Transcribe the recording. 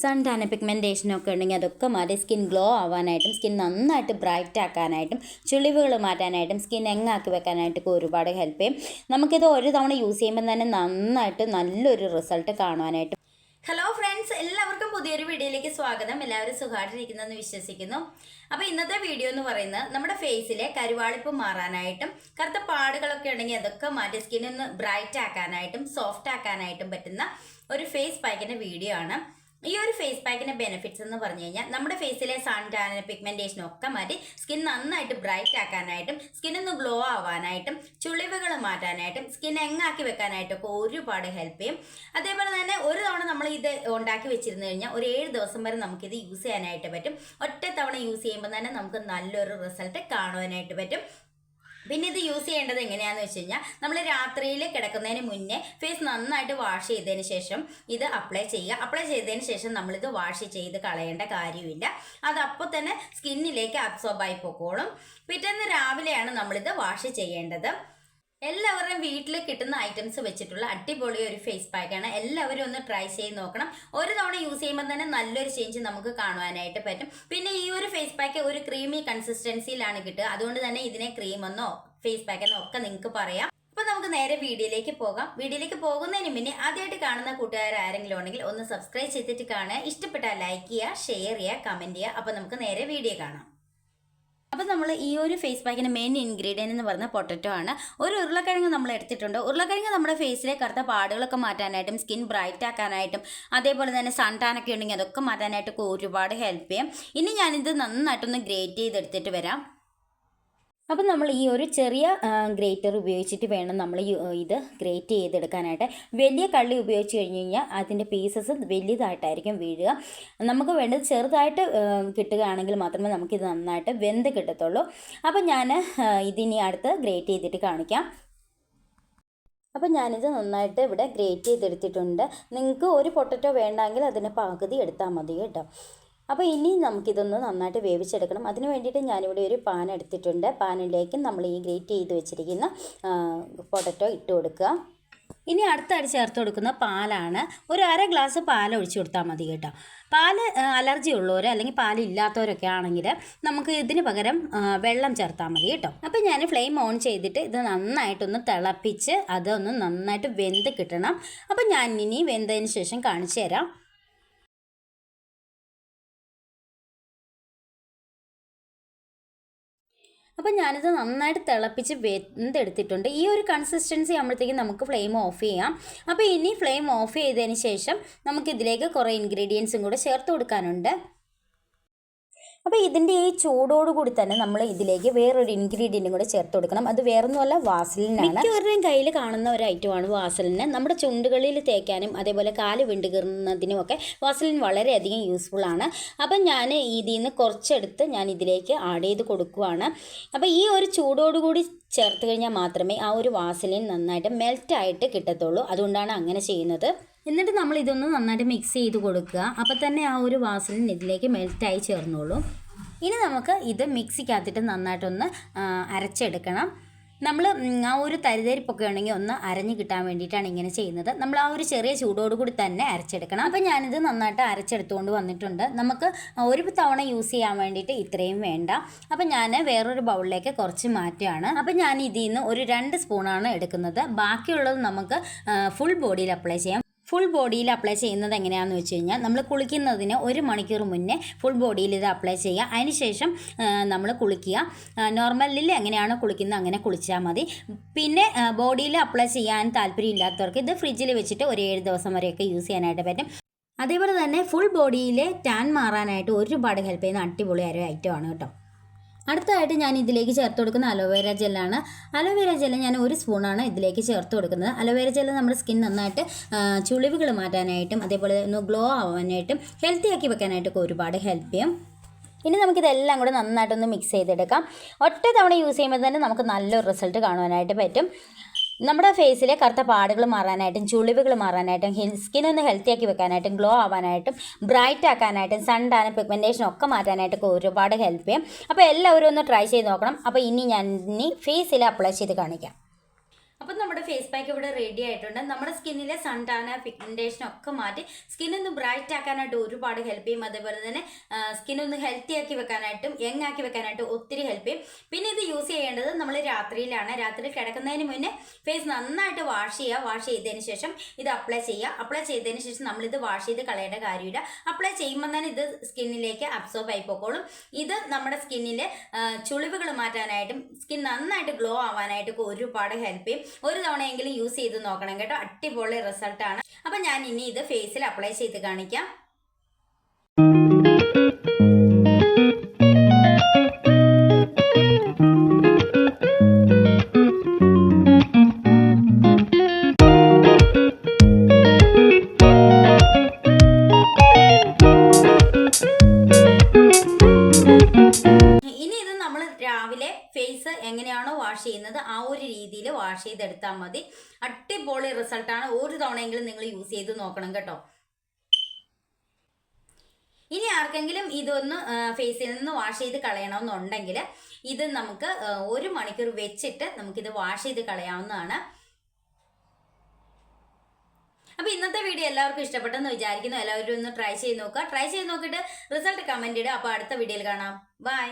Sun ടാന പിഗ്മെന്റേഷനൊക്കെ ഉണ്ടെങ്കിൽ അതൊക്കെ മാറ്റി സ്കിൻ ഗ്ലോ ആവാനായിട്ടും സ്കിൻ നന്നായിട്ട് ബ്രൈറ്റ് ആക്കാനായിട്ടും ചുളിവുകൾ മാറ്റാനായിട്ടും സ്കിൻ എങ്ങാക്കി വെക്കാനായിട്ടൊക്കെ ഒരുപാട് ഹെൽപ്പ് ചെയ്യും. നമുക്കിത് ഒരു തവണ യൂസ് ചെയ്യുമ്പോൾ തന്നെ നന്നായിട്ട് നല്ലൊരു റിസൾട്ട് കാണുവാനായിട്ട്. ഹലോ ഫ്രണ്ട്സ് എല്ലാവർക്കും പുതിയൊരു വീഡിയോയിലേക്ക് സ്വാഗതം. എല്ലാവരും സുഖമായിട്ടിരിക്കുന്നെന്ന് വിശ്വസിക്കുന്നു. അപ്പോൾ ഇന്നത്തെ വീഡിയോ എന്ന് പറയുന്നത് നമ്മുടെ ഫേസിലെ കരുവാളിപ്പ് മാറാനായിട്ടും കറുത്ത പാടുകളൊക്കെ ഉണ്ടെങ്കിൽ അതൊക്കെ മാറ്റി സ്കിന്നൊന്ന് ബ്രൈറ്റ് ആക്കാനായിട്ടും സോഫ്റ്റ് ആക്കാനായിട്ടും പറ്റുന്ന ഒരു ഫേസ് പാക്കിന്റെ വീഡിയോ ആണ്. ഈ ഒരു ഫേസ് പാക്കിന്റെ ബെനിഫിറ്റ്സ് എന്ന് പറഞ്ഞു കഴിഞ്ഞാൽ നമ്മുടെ ഫേസിലെ സൺ ടാൻ പിഗ്മെന്റേഷൻ ഒക്കെ മാറ്റി സ്കിൻ നന്നായിട്ട് ബ്രൈറ്റ് ആക്കാനായിട്ടും സ്കിൻ ഒന്ന് ഗ്ലോ ആവാനായിട്ടും ചുളിവുകൾ മാറ്റാനായിട്ടും സ്കിൻ എങ്ങാക്കി വെക്കാനായിട്ടൊക്കെ ഒരുപാട് ഹെൽപ്പ് ചെയ്യും. അതേപോലെ തന്നെ ഒരു തവണ നമ്മൾ ഇത് ഉണ്ടാക്കി വെച്ചിരുന്നു കഴിഞ്ഞാൽ ഒരു ഏഴ് ദിവസം വരെ നമുക്കിത് യൂസ് ചെയ്യാനായിട്ട് പറ്റും. ഒറ്റ തവണ യൂസ് ചെയ്യുമ്പോൾ തന്നെ നമുക്ക് നല്ലൊരു റിസൾട്ട് കാണുവാനായിട്ട് പറ്റും. പിന്നെ ഇത് യൂസ് ചെയ്യേണ്ടത് എങ്ങനെയാണെന്ന് വെച്ച് കഴിഞ്ഞാൽ നമ്മൾ രാത്രിയിൽ കിടക്കുന്നതിന് മുന്നേ ഫേസ് നന്നായിട്ട് വാഷ് ചെയ്തതിന് ശേഷം ഇത് അപ്ലൈ ചെയ്യുക. അപ്ലൈ ചെയ്തതിന് ശേഷം നമ്മളിത് വാഷ് ചെയ്ത് കളയേണ്ട കാര്യമില്ല. അത് അപ്പോൾ തന്നെ സ്കിന്നിലേക്ക് അബ്സോർബ് ആയി പൊക്കോളും. പിറ്റേന്ന് രാവിലെയാണ് നമ്മളിത് വാഷ് ചെയ്യേണ്ടത്. എല്ലാവരുടെയും വീട്ടിൽ കിട്ടുന്ന ഐറ്റംസ് വെച്ചിട്ടുള്ള അടിപൊളി ഒരു ഫേസ് പാക്കാണ് എല്ലാവരും ഒന്ന് ട്രൈ ചെയ്ത് നോക്കണം. ഒരു തവണ യൂസ് ചെയ്യുമ്പോൾ തന്നെ നല്ലൊരു ചേഞ്ച് നമുക്ക് കാണുവാനായിട്ട് പറ്റും. പിന്നെ ഈ ഒരു ഫേസ് പാക്ക് ഒരു ക്രീമി കൺസിസ്റ്റൻസിയിലാണ് കിട്ടുക. അതുകൊണ്ട് തന്നെ ഇതിനെ ക്രീം എന്നോ ഫേസ് പാക്ക് എന്നോ ഒക്കെ നിങ്ങൾക്ക് പറയാം. അപ്പൊ നമുക്ക് നേരെ വീഡിയോയിലേക്ക് പോകാം. വീഡിയോയിലേക്ക് പോകുന്നതിന് മുന്നേ ആദ്യമായിട്ട് കാണുന്ന കൂട്ടുകാർ ആരെങ്കിലും ഉണ്ടെങ്കിൽ ഒന്ന് സബ്സ്ക്രൈബ് ചെയ്തിട്ട് കാണുക. ഇഷ്ടപ്പെട്ടാൽ ലൈക്ക് ചെയ്യുക ഷെയർ ചെയ്യുക കമന്റ് ചെയ്യുക. അപ്പൊ നമുക്ക് നേരെ വീഡിയോ കാണാം. അപ്പോൾ നമ്മൾ ഈ ഒരു ഫേസ് പാക്കിന്റെ മെയിൻ ഇൻഗ്രീഡിയന്റ് എന്ന് പറയുന്നത് പൊട്ടറ്റോ ആണ്. ഒരു ഉരുളക്കിഴങ്ങ് നമ്മൾ എടുത്തിട്ടുണ്ട്. ഉരുളക്കിഴങ്ങ് നമ്മുടെ ഫേസിലെ കറുത്ത പാടുകളൊക്കെ മാറ്റാനായിട്ടും സ്കിൻ ബ്രൈറ്റ് ആക്കാനായിട്ടും അതേപോലെ തന്നെ സൺ ടാൻ ഒക്കെ ഉണ്ടെങ്കിൽ അതൊക്കെ മാറ്റാനായിട്ടൊക്കെ ഒരുപാട് ഹെൽപ്പ് ചെയ്യും. ഇനി ഞാനിത് നന്നായിട്ടൊന്ന് ഗ്രേറ്റ് ചെയ്തെടുത്തിട്ട് വരാം. അപ്പം നമ്മൾ ഈ ഒരു ചെറിയ ഗ്രേറ്റർ ഉപയോഗിച്ചിട്ട് വേണം നമ്മൾ ഇത് ഗ്രേറ്റ് ചെയ്തെടുക്കാനായിട്ട്. വലിയ കള്ളി ഉപയോഗിച്ച് കഴിഞ്ഞ് കഴിഞ്ഞാൽ അതിന്റെ പീസസ് വലിയതായിട്ടായിരിക്കും വീഴുക. നമുക്ക് വേണ്ടത് ചെറുതായിട്ട് കിട്ടുകയാണെങ്കിൽ മാത്രമേ നമുക്കിത് നന്നായിട്ട് വെന്ത് കിട്ടത്തുള്ളൂ. അപ്പം ഞാൻ ഇതിനി അടുത്ത് ഗ്രേറ്റ് ചെയ്തിട്ട് കാണിക്കാം. അപ്പം ഞാനിത് നന്നായിട്ട് ഇവിടെ ഗ്രേറ്റ് ചെയ്തെടുത്തിട്ടുണ്ട്. നിങ്ങൾക്ക് ഒരു പൊട്ടറ്റോ വേണ്ടെങ്കിൽ അതിന്റെ പകുതി എടുത്താൽ മതി കേട്ടോ. അപ്പോൾ ഇനി നമുക്കിതൊന്ന് നന്നായിട്ട് വേവിച്ചെടുക്കണം. അതിന് വേണ്ടിയിട്ട് ഞാനിവിടെ ഒരു പാൻ എടുത്തിട്ടുണ്ട്. പാനിലേക്ക് നമ്മൾ ഈ ഗ്രേറ്റ് ചെയ്ത് വെച്ചിരിക്കുന്ന പൊട്ടറ്റോ ഇട്ട് കൊടുക്കുക. ഇനി അടുത്തായിട്ട് ചേർത്ത് കൊടുക്കുന്ന പാലാണ് ഒരു അര ഗ്ലാസ് പാൽ ഒഴിച്ചു കൊടുത്താൽ മതി കേട്ടോ. പാൽ അലർജി ഉള്ളവർ അല്ലെങ്കിൽ പാൽ ഇല്ലാത്തവരൊക്കെ ആണെങ്കിൽ നമുക്ക് ഇതിന് പകരം വെള്ളം ചേർത്താൽ മതി കേട്ടോ. അപ്പോൾ ഞാൻ ഫ്ലെയിം ഓൺ ചെയ്തിട്ട് ഇത് നന്നായിട്ടൊന്ന് തിളപ്പിച്ച് അതൊന്ന് നന്നായിട്ട് വെന്ത് കിട്ടണം. അപ്പോൾ ഞാൻ ഇനി വെന്തതിന് ശേഷം കാണിച്ചു തരാം. അപ്പം ഞാനിത് നന്നായിട്ട് തിളപ്പിച്ച് വെന്തെടുത്തിട്ടുണ്ട്. ഈ ഒരു കൺസിസ്റ്റൻസി ആകുമ്പോഴത്തേക്കും നമുക്ക് ഫ്ലെയിം ഓഫ് ചെയ്യാം. അപ്പോൾ ഇനി ഫ്ലെയിം ഓഫ് ചെയ്തതിന് ശേഷം നമുക്കിതിലേക്ക് കുറേ ഇൻഗ്രീഡിയൻസും കൂടെ ചേർത്ത് കൊടുക്കാനുണ്ട്. അപ്പോൾ ഇതിന്റെ ഈ ചൂടോടുകൂടി തന്നെ നമ്മൾ ഇതിലേക്ക് വേറൊരു ഇൻഗ്രീഡിയന്റും കൂടെ ചേർത്ത് കൊടുക്കണം. അത് വേറൊന്നുമല്ല വാസലിനാണ്. മിക്കവരുടെയും കയ്യിൽ കാണുന്ന ഒരു ഐറ്റമാണ് വാസലിന്. നമ്മുടെ ചുണ്ടുകളിൽ തേക്കാനും അതേപോലെ കാൽ വിണ്ടുകീറുന്നതിനും ഒക്കെ വാസലിൻ വളരെയധികം യൂസ്ഫുൾ ആണ്. അപ്പം ഞാൻ ഇതിൽ നിന്ന് കുറച്ചെടുത്ത് ഞാൻ ഇതിലേക്ക് ആഡ് ചെയ്ത് കൊടുക്കുവാണ്. അപ്പോൾ ഈ ഒരു ചൂടോടുകൂടി ചേർത്ത് കഴിഞ്ഞാൽ മാത്രമേ ആ ഒരു വാസലിൻ നന്നായിട്ട് മെൽറ്റായിട്ട് കിട്ടത്തുള്ളൂ. അതുകൊണ്ടാണ് അങ്ങനെ ചെയ്യുന്നത്. എന്നിട്ട് നമ്മൾ ഇതൊന്ന് നന്നായിട്ട് മിക്സ് ചെയ്ത് കൊടുക്കുക. അപ്പോൾ തന്നെ ആ ഒരു വാസലിൻ ഇതിലേക്ക് മെൽറ്റായി ചേർന്നോളൂ. ഇനി നമുക്ക് ഇത് മിക്സിക്കകത്തിട്ട് നന്നായിട്ടൊന്ന് അരച്ചെടുക്കണം. നമ്മൾ ആ ഒരു തരിതരിപ്പൊക്കെ ഉണ്ടെങ്കിൽ ഒന്ന് അരഞ്ഞു കിട്ടാൻ വേണ്ടിയിട്ടാണ് ഇങ്ങനെ ചെയ്യുന്നത്. നമ്മൾ ആ ഒരു ചെറിയ ചൂടോടുകൂടി തന്നെ അരച്ചെടുക്കണം. അപ്പം ഞാനിത് നന്നായിട്ട് അരച്ചെടുത്തുകൊണ്ട് വന്നിട്ടുണ്ട്. നമുക്ക് ഒരു തവണ യൂസ് ചെയ്യാൻ വേണ്ടിയിട്ട് ഇത്രയും വേണ്ട. അപ്പോൾ ഞാൻ വേറൊരു ബൗളിലേക്ക് കുറച്ച് മാറ്റുകയാണ്. അപ്പോൾ ഞാൻ ഇതിൽ നിന്ന് ഒരു രണ്ട് സ്പൂണാണ് എടുക്കുന്നത്. ബാക്കിയുള്ളത് നമുക്ക് ഫുൾ ബോഡിയിൽ അപ്ലൈ ചെയ്യാം. ഫുൾ ബോഡിയിൽ അപ്ലൈ ചെയ്യുന്നത് എങ്ങനെയാണെന്ന് വെച്ച് കഴിഞ്ഞാൽ നമ്മൾ കുളിക്കുന്നതിന് ഒരു മണിക്കൂർ മുന്നേ ഫുൾ ബോഡിയിൽ ഇത് അപ്ലൈ ചെയ്യുക. അതിനുശേഷം നമ്മൾ കുളിക്കുക. നോർമലിൽ എങ്ങനെയാണോ കുളിക്കുന്നത് അങ്ങനെ കുളിച്ചാൽ മതി. പിന്നെ ബോഡിയിൽ അപ്ലൈ ചെയ്യാൻ താല്പര്യമില്ലാത്തവർക്ക് ഇത് ഫ്രിഡ്ജിൽ വെച്ചിട്ട് ഒരു ഏഴ് ദിവസം വരെയൊക്കെ യൂസ് ചെയ്യാനായിട്ട് പറ്റും. അതേപോലെ തന്നെ ഫുൾ ബോഡിയിലെ ടാൻ മാറാനായിട്ട് ഒരുപാട് ഹെൽപ്പ് ചെയ്യുന്ന അടിപൊളി ഒരു ഐറ്റമാണ് കേട്ടോ. അടുത്തതായിട്ട് ഞാൻ ഇതിലേക്ക് ചേർത്ത് കൊടുക്കുന്ന അലോവേര ജെല്ലാണ്. അലോവേര ജെല്ല് ഞാൻ ഒരു സ്പൂണാണ് ഇതിലേക്ക് ചേർത്ത് കൊടുക്കുന്നത്. അലോവേര ജെല്ല് നമ്മുടെ സ്കിൻ നന്നായിട്ട് ചുളിവുകൾ മാറ്റാനായിട്ടും അതേപോലെ ഒന്ന് ഗ്ലോ ആവാനായിട്ടും ഹെൽത്തി ആക്കി വെക്കാനായിട്ടൊക്കെ ഒരുപാട് ഹെൽപ്പ് ചെയ്യും. ഇനി നമുക്കിതെല്ലാം കൂടെ നന്നായിട്ടൊന്ന് മിക്സ് ചെയ്തെടുക്കാം. ഒറ്റ തവണ യൂസ് ചെയ്യുമ്പോൾ തന്നെ നമുക്ക് നല്ലൊരു റിസൾട്ട് കാണുവാനായിട്ട് പറ്റും. നമ്മുടെ ഫേസിലെ കറുത്ത പാടുകൾ മാറാനായിട്ടും ചുളിവുകൾ മാറാനായിട്ടും സ്കിൻ ഒന്ന് ഹെൽത്തി ആക്കി വെക്കാനായിട്ടും ഗ്ലോ ആവാനായിട്ടും ബ്രൈറ്റ് ആക്കാനായിട്ടും സൺ പിഗ്മെന്റേഷനും ഒക്കെ മാറ്റാനായിട്ടൊക്കെ ഒരുപാട് ഹെൽപ്പ് ചെയ്യും. അപ്പോൾ എല്ലാവരും ഒന്ന് ട്രൈ ചെയ്ത് നോക്കണം. അപ്പോൾ ഇനി ഞാൻ ഇനി ഫേസിൽ അപ്ലൈ ചെയ്ത് കാണിക്കാം. അപ്പം നമ്മുടെ ഫേസ് പാക്ക് ഇവിടെ റെഡി ആയിട്ടുണ്ട്. നമ്മുടെ സ്കിന്നിലെ സൺടാന പിഗ്മെന്റേഷൻ ഒക്കെ മാറ്റി സ്കിൻ ഒന്ന് ബ്രൈറ്റ് ആക്കാനായിട്ട് ഒരുപാട് ഹെൽപ്പ് ചെയ്യും. അതേപോലെ തന്നെ സ്കിൻ ഒന്ന് ഹെൽത്തി ആക്കി വെക്കാനായിട്ടും യങ് ആക്കി വെക്കാനായിട്ടും ഒത്തിരി ഹെൽപ്പ് ചെയ്യും. പിന്നെ ഇത് യൂസ് ചെയ്യേണ്ടത് നമ്മൾ രാത്രിയിലാണ്. രാത്രി കിടക്കുന്നതിന് മുന്നേ ഫേസ് നന്നായിട്ട് വാഷ് ചെയ്യുക. വാഷ് ചെയ്തതിന് ശേഷം ഇത് അപ്ലൈ ചെയ്യുക. അപ്ലൈ ചെയ്തതിന് ശേഷം നമ്മളിത് വാഷ് ചെയ്ത് കളയേണ്ട കാര്യമില്ല. അപ്ലൈ ചെയ്യുമ്പോൾ തന്നെ ഇത് സ്കിന്നിലേക്ക് അബ്സോർബ് ആയി പോക്കോളും. ഇത് നമ്മുടെ സ്കിന്നിലെ ചുളിവുകൾ മാറ്റാനായിട്ടും സ്കിൻ നന്നായിട്ട് ഗ്ലോ ആവാനായിട്ടൊക്കെ ഒരുപാട് ഹെൽപ്പ് ചെയ്യും. ഒരു തവണയെങ്കിലും യൂസ് ചെയ്ത് നോക്കണം കേട്ടോ. അടിപൊളി റിസൾട്ടാണ് അപ്പം ഞാൻ ഇനി ഇത് ഫേസിൽ അപ്ലൈ ചെയ്ത് കാണിക്കാം. വാഷ് ചെയ്യുന്നത് ആ ഒരു രീതിയിൽ വാഷ് ചെയ്തെടുത്താൽ മതി. അടിപൊളി റിസൾട്ടാണ് ഒരു തവണയെങ്കിലും നിങ്ങൾ യൂസ് ചെയ്ത് നോക്കണം കേട്ടോ. ഇനി ആർക്കെങ്കിലും ഇതൊന്ന് ഫേസിൽ നിന്ന് വാഷ് ചെയ്ത് കളയണമെന്നുണ്ടെങ്കിൽ ഇത് നമുക്ക് ഒരു മണിക്കൂർ വെച്ചിട്ട് നമുക്കിത് വാഷ് ചെയ്ത് കളയാവുന്നതാണ്. അപ്പോൾ ഇന്നത്തെ വീഡിയോ എല്ലാവർക്കും ഇഷ്ടപ്പെട്ടെന്ന് വിചാരിക്കുന്നു. എല്ലാവരും ഒന്ന് ട്രൈ ചെയ്ത് നോക്കുക. ട്രൈ ചെയ്ത് നോക്കിയിട്ട് റിസൾട്ട് കമന്റ് ഇടുക. അപ്പോൾ അടുത്ത വീഡിയോയിൽ കാണാം. ബൈ